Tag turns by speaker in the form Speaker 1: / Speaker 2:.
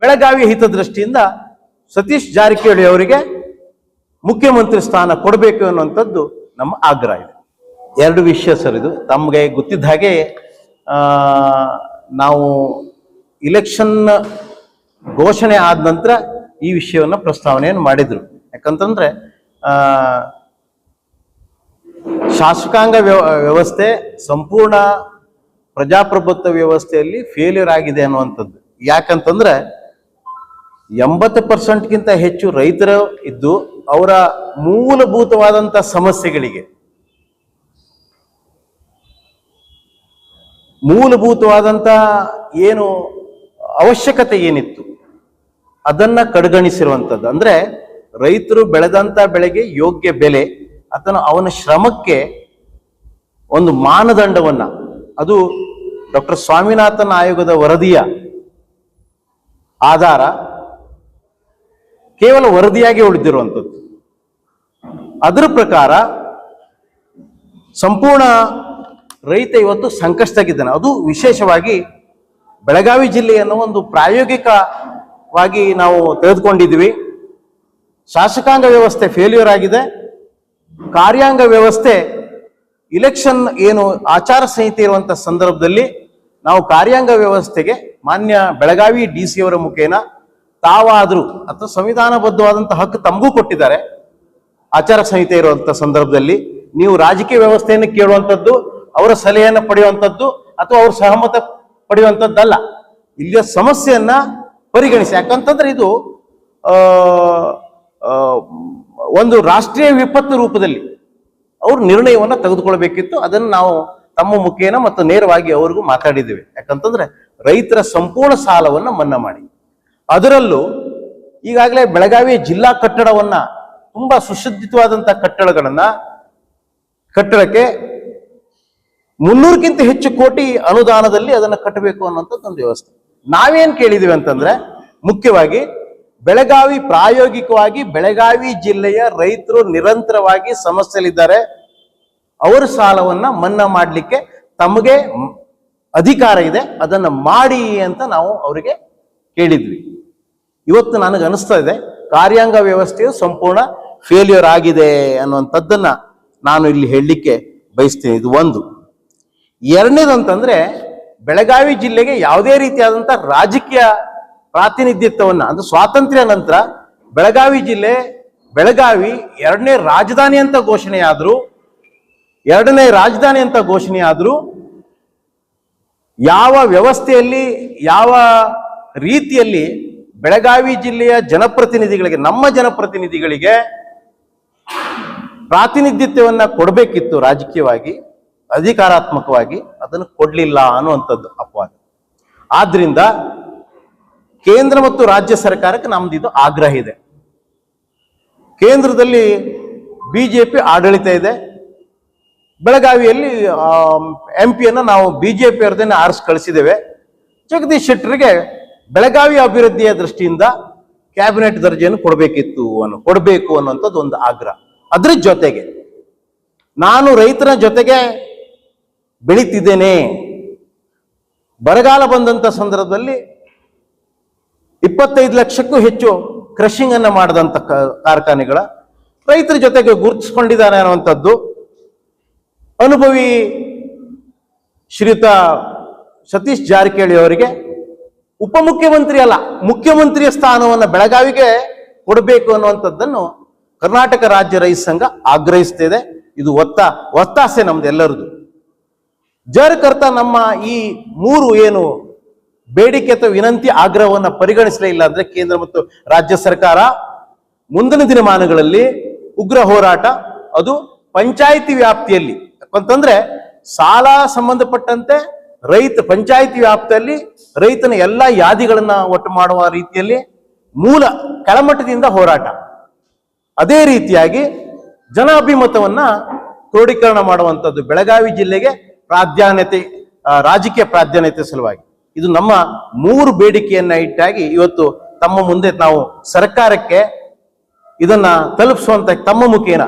Speaker 1: ಬೆಳಗಾವಿ ಹಿತದೃಷ್ಟಿಯಿಂದ ಸತೀಶ್ ಜಾರಕಿಹೊಳಿ ಅವರಿಗೆ ಮುಖ್ಯಮಂತ್ರಿ ಸ್ಥಾನ ಕೊಡಬೇಕು ಅನ್ನುವಂಥದ್ದು ನಮ್ಮ ಆಗ್ರಹ ಇದೆ. ಎರಡು ವಿಷಯ ಸರ್ ಇದು. ತಮಗೆ ಗೊತ್ತಿದ್ದ ಹಾಗೆ ನಾವು ಇಲೆಕ್ಷನ್ ಘೋಷಣೆ ಆದ ನಂತರ ಈ ವಿಷಯವನ್ನು ಪ್ರಸ್ತಾವನೆಯನ್ನು ಮಾಡಿದರು. ಯಾಕಂತಂದ್ರೆ ಶಾಸಕಾಂಗ ವ್ಯವ- ವ್ಯವಸ್ಥೆ ಸಂಪೂರ್ಣ ಪ್ರಜಾಪ್ರಭುತ್ವ ವ್ಯವಸ್ಥೆಯಲ್ಲಿ ಫೇಲ್ಯೂರ್ ಆಗಿದೆ ಅನ್ನುವಂಥದ್ದು. ಯಾಕಂತಂದ್ರೆ ಎಂಬತ್ತು ಪರ್ಸೆಂಟ್ಗಿಂತ ಹೆಚ್ಚು ರೈತರು ಇದ್ದು ಅವರ ಮೂಲಭೂತವಾದಂಥ ಸಮಸ್ಯೆಗಳಿಗೆ ಮೂಲಭೂತವಾದಂಥ ಏನು ಅವಶ್ಯಕತೆ ಏನಿತ್ತು ಅದನ್ನ ಕಡೆಗಣಿಸಿರುವಂಥದ್ದು ಅಂದ್ರೆ ರೈತರು ಬೆಳೆದಂಥ ಬೆಳೆಗೆ ಯೋಗ್ಯ ಬೆಲೆ, ಅಥವಾ ಅವನ ಶ್ರಮಕ್ಕೆ ಒಂದು ಮಾನದಂಡವನ್ನ, ಅದು ಡಾಕ್ಟರ್ ಸ್ವಾಮಿನಾಥನ್ ಆಯೋಗದ ವರದಿಯ ಆಧಾರ ಕೇವಲ ವರದಿಯಾಗಿ ಉಳಿದಿರುವಂಥದ್ದು. ಅದರ ಪ್ರಕಾರ ಸಂಪೂರ್ಣ ರೈತ ಇವತ್ತು ಸಂಕಷ್ಟದಾಗಿದ್ದಾನೆ. ಅದು ವಿಶೇಷವಾಗಿ ಬೆಳಗಾವಿ ಜಿಲ್ಲೆಯನ್ನು ಒಂದು ಪ್ರಾಯೋಗಿಕವಾಗಿ ನಾವು ತೆಗೆದುಕೊಂಡಿದ್ವಿ ಶಾಸಕಾಂಗ ವ್ಯವಸ್ಥೆ ಫೇಲ್ಯೂರ್ ಆಗಿದೆ. ಕಾರ್ಯಾಂಗ ವ್ಯವಸ್ಥೆ ಇಲೆಕ್ಷನ್ ಏನು ಆಚಾರ ಸಂಹಿತೆ ಇರುವಂಥ ಸಂದರ್ಭದಲ್ಲಿ ನಾವು ಕಾರ್ಯಾಂಗ ವ್ಯವಸ್ಥೆಗೆ ಮಾನ್ಯ ಬೆಳಗಾವಿ ಡಿ ಸಿ ಅವರ ಮುಖೇನ ತಾವಾದರೂ ಅಥವಾ ಸಂವಿಧಾನಬದ್ಧವಾದಂಥ ಹಕ್ಕು ತಮಗೂ ಕೊಟ್ಟಿದ್ದಾರೆ. ಆಚಾರ ಸಂಹಿತೆ ಇರುವಂಥ ಸಂದರ್ಭದಲ್ಲಿ ನೀವು ರಾಜಕೀಯ ವ್ಯವಸ್ಥೆಯನ್ನು ಕೇಳುವಂಥದ್ದು ಅವರ ಸಲಹೆಯನ್ನು ಪಡೆಯುವಂಥದ್ದು ಅಥವಾ ಅವ್ರ ಸಹಮತ ಪಡೆಯುವಂಥದ್ದಲ್ಲ ಇಲ್ಲಿಯ ಸಮಸ್ಯೆಯನ್ನ ಪರಿಗಣಿಸಿ. ಯಾಕಂತಂದ್ರೆ ಇದು ಒಂದು ರಾಷ್ಟ್ರೀಯ ವಿಪತ್ತು ರೂಪದಲ್ಲಿ ಅವರು ನಿರ್ಣಯವನ್ನು ತೆಗೆದುಕೊಳ್ಬೇಕಿತ್ತು. ಅದನ್ನು ನಾವು ತಮ್ಮ ಮುಖೇನ ಮತ್ತು ನೇರವಾಗಿ ಅವ್ರಿಗೂ ಮಾತಾಡಿದ್ದೇವೆ. ಯಾಕಂತಂದ್ರೆ ರೈತರ ಸಂಪೂರ್ಣ ಸಾಲವನ್ನು ಮನ್ನಾ ಮಾಡಿ. ಅದರಲ್ಲೂ ಈಗಾಗಲೇ ಬೆಳಗಾವಿ ಜಿಲ್ಲಾ ಕಟ್ಟಡವನ್ನ ತುಂಬಾ ಸುಸಜ್ಜಿತವಾದಂತಹ ಕಟ್ಟಡಗಳನ್ನ ಕಟ್ಟಡಕ್ಕೆ ಮುನ್ನೂರಕ್ಕಿಂತ ಹೆಚ್ಚು ಕೋಟಿ ಅನುದಾನದಲ್ಲಿ ಅದನ್ನು ಕಟ್ಟಬೇಕು ಅನ್ನೋಂಥದ್ದು ಒಂದು ವ್ಯವಸ್ಥೆ. ನಾವೇನ್ ಕೇಳಿದೀವಿ ಅಂತಂದ್ರೆ ಮುಖ್ಯವಾಗಿ ಬೆಳಗಾವಿ ಪ್ರಾಯೋಗಿಕವಾಗಿ ಬೆಳಗಾವಿ ಜಿಲ್ಲೆಯ ರೈತರು ನಿರಂತರವಾಗಿ ಸಮಸ್ಯೆಯಲ್ಲಿದ್ದಾರೆ. ಅವರ ಸಾಲವನ್ನ ಮನ್ನಾ ಮಾಡಲಿಕ್ಕೆ ತಮಗೆ ಅಧಿಕಾರ ಇದೆ. ಅದನ್ನು ಮಾಡಿ ಅಂತ ನಾವು ಅವರಿಗೆ ಕೇಳಿದ್ವಿ. ಇವತ್ತು ನನಗೆ ಅನಿಸ್ತಾ ಇದೆ, ಕಾರ್ಯಾಂಗ ವ್ಯವಸ್ಥೆಯು ಸಂಪೂರ್ಣ ಫೇಲ್ಯೂರ್ ಆಗಿದೆ ಅನ್ನುವಂಥದ್ದನ್ನ ನಾನು ಇಲ್ಲಿ ಹೇಳಲಿಕ್ಕೆ ಬಯಸ್ತೀನಿ. ಇದು ಒಂದು. ಎರಡನೇದು ಅಂತಂದ್ರೆ, ಬೆಳಗಾವಿ ಜಿಲ್ಲೆಗೆ ಯಾವುದೇ ರೀತಿಯಾದಂಥ ರಾಜಕೀಯ ಪ್ರಾತಿನಿಧ್ಯತ್ವವನ್ನ, ಅಂದ್ರೆ ಸ್ವಾತಂತ್ರ್ಯ ನಂತರ ಬೆಳಗಾವಿ ಜಿಲ್ಲೆ, ಬೆಳಗಾವಿ ಎರಡನೇ ರಾಜಧಾನಿ ಅಂತ ಘೋಷಣೆ ಎರಡನೇ ರಾಜಧಾನಿ ಅಂತ ಘೋಷಣೆ ಯಾವ ವ್ಯವಸ್ಥೆಯಲ್ಲಿ, ಯಾವ ರೀತಿಯಲ್ಲಿ ಬೆಳಗಾವಿ ಜಿಲ್ಲೆಯ ಜನಪ್ರತಿನಿಧಿಗಳಿಗೆ, ನಮ್ಮ ಜನಪ್ರತಿನಿಧಿಗಳಿಗೆ ಪ್ರಾತಿನಿಧ್ಯತ್ವವನ್ನ ಕೊಡಬೇಕಿತ್ತು ರಾಜಕೀಯವಾಗಿ, ಅಧಿಕಾರಾತ್ಮಕವಾಗಿ, ಅದನ್ನು ಕೊಡಲಿಲ್ಲ ಅನ್ನುವಂಥದ್ದು ಅಪವಾದ. ಆದ್ರಿಂದ ಕೇಂದ್ರ ಮತ್ತು ರಾಜ್ಯ ಸರ್ಕಾರಕ್ಕೆ ನಮ್ದು ಇದು ಆಗ್ರಹ ಇದೆ. ಕೇಂದ್ರದಲ್ಲಿ ಬಿಜೆಪಿ ಆಡಳಿತ ಇದೆ. ಬೆಳಗಾವಿಯಲ್ಲಿ ಎಂ ಪಿಯನ್ನು ನಾವು ಬಿಜೆಪಿ ಅವ್ರದನ್ನ ಆರಿಸಿ ಕಳಿಸಿದ್ದೇವೆ. ಜಗದೀಶ್ ಶೆಟ್ಟರಿಗೆ ಬೆಳಗಾವಿ ಅಭಿವೃದ್ಧಿಯ ದೃಷ್ಟಿಯಿಂದ ಕ್ಯಾಬಿನೆಟ್ ದರ್ಜೆಯನ್ನು ಕೊಡಬೇಕಿತ್ತು ಅನ್ನೋ, ಕೊಡಬೇಕು ಅನ್ನುವಂಥದ್ದು ಒಂದು ಆಗ್ರಹ. ಅದ್ರ ಜೊತೆಗೆ ನಾನು ರೈತರ ಜೊತೆಗೆ ಬೆಳೀತಿದ್ದೇನೆ. ಬರಗಾಲ ಬಂದಂಥ ಸಂದರ್ಭದಲ್ಲಿ ಇಪ್ಪತ್ತೈದು ಲಕ್ಷಕ್ಕೂ ಹೆಚ್ಚು ಕ್ರಷಿಂಗ್ ಅನ್ನು ಮಾಡಿದಂಥ ಕಾರ್ಖಾನೆಗಳ ರೈತರ ಜೊತೆಗೆ ಗುರುತಿಸ್ಕೊಂಡಿದ್ದಾನೆ ಅನ್ನುವಂಥದ್ದು ಅನುಭವಿ ಶ್ರೀಯುತ ಸತೀಶ್ ಜಾರಕಿಹೊಳಿ ಅವರಿಗೆ ಉಪಮುಖ್ಯಮಂತ್ರಿ ಅಲ್ಲ, ಮುಖ್ಯಮಂತ್ರಿಯ ಸ್ಥಾನವನ್ನು ಬೆಳಗಾವಿಗೆ ಕೊಡಬೇಕು ಅನ್ನುವಂಥದ್ದನ್ನು ಕರ್ನಾಟಕ ರಾಜ್ಯ ರೈತ ಸಂಘ ಆಗ್ರಹಿಸ್ತಿದೆ. ಇದು ಒತ್ತ, ಒತ್ತಾಸೆ ನಮ್ದೆಲ್ಲರದು ಜರ್ಕರ್ತ ನಮ್ಮ ಈ ಮೂರು ಏನು ಬೇಡಿಕೆ ಅಥವಾ ವಿನಂತಿ ಆಗ್ರಹವನ್ನು ಪರಿಗಣಿಸಲೇ ಇಲ್ಲ ಅಂದ್ರೆ ಕೇಂದ್ರ ಮತ್ತು ರಾಜ್ಯ ಸರ್ಕಾರ ಮುಂದಿನ ದಿನಮಾನಗಳಲ್ಲಿ ಉಗ್ರ ಹೋರಾಟ, ಅದು ಪಂಚಾಯಿತಿ ವ್ಯಾಪ್ತಿಯಲ್ಲಿ. ಯಾಕಂತಂದ್ರೆ ಸಾಲ ಸಂಬಂಧಪಟ್ಟಂತೆ ರೈತ ಪಂಚಾಯಿತಿ ವ್ಯಾಪ್ತಿಯಲ್ಲಿ ರೈತನ ಎಲ್ಲ ಯಾದಿಗಳನ್ನ ಒಟ್ಟು ಮಾಡುವ ರೀತಿಯಲ್ಲಿ ಮೂಲ ಕೆಳಮಟ್ಟದಿಂದ ಹೋರಾಟ. ಅದೇ ರೀತಿಯಾಗಿ ಜನಾಭಿಮತವನ್ನ ಕ್ರೋಢೀಕರಣ ಮಾಡುವಂಥದ್ದು ಬೆಳಗಾವಿ ಜಿಲ್ಲೆಗೆ ಪ್ರಾಧಾನ್ಯತೆ ರಾಜಕೀಯ ಪ್ರಾಧಾನ್ಯತೆ ಸಲುವಾಗಿ. ಇದು ನಮ್ಮ ಮೂರು ಬೇಡಿಕೆಯನ್ನ ಇಟ್ಟಾಗಿ ಇವತ್ತು ತಮ್ಮ ಮುಂದೆ ನಾವು ಸರ್ಕಾರಕ್ಕೆ ಇದನ್ನ ತಲುಪಿಸುವಂತ ತಮ್ಮ ಮುಖೇನ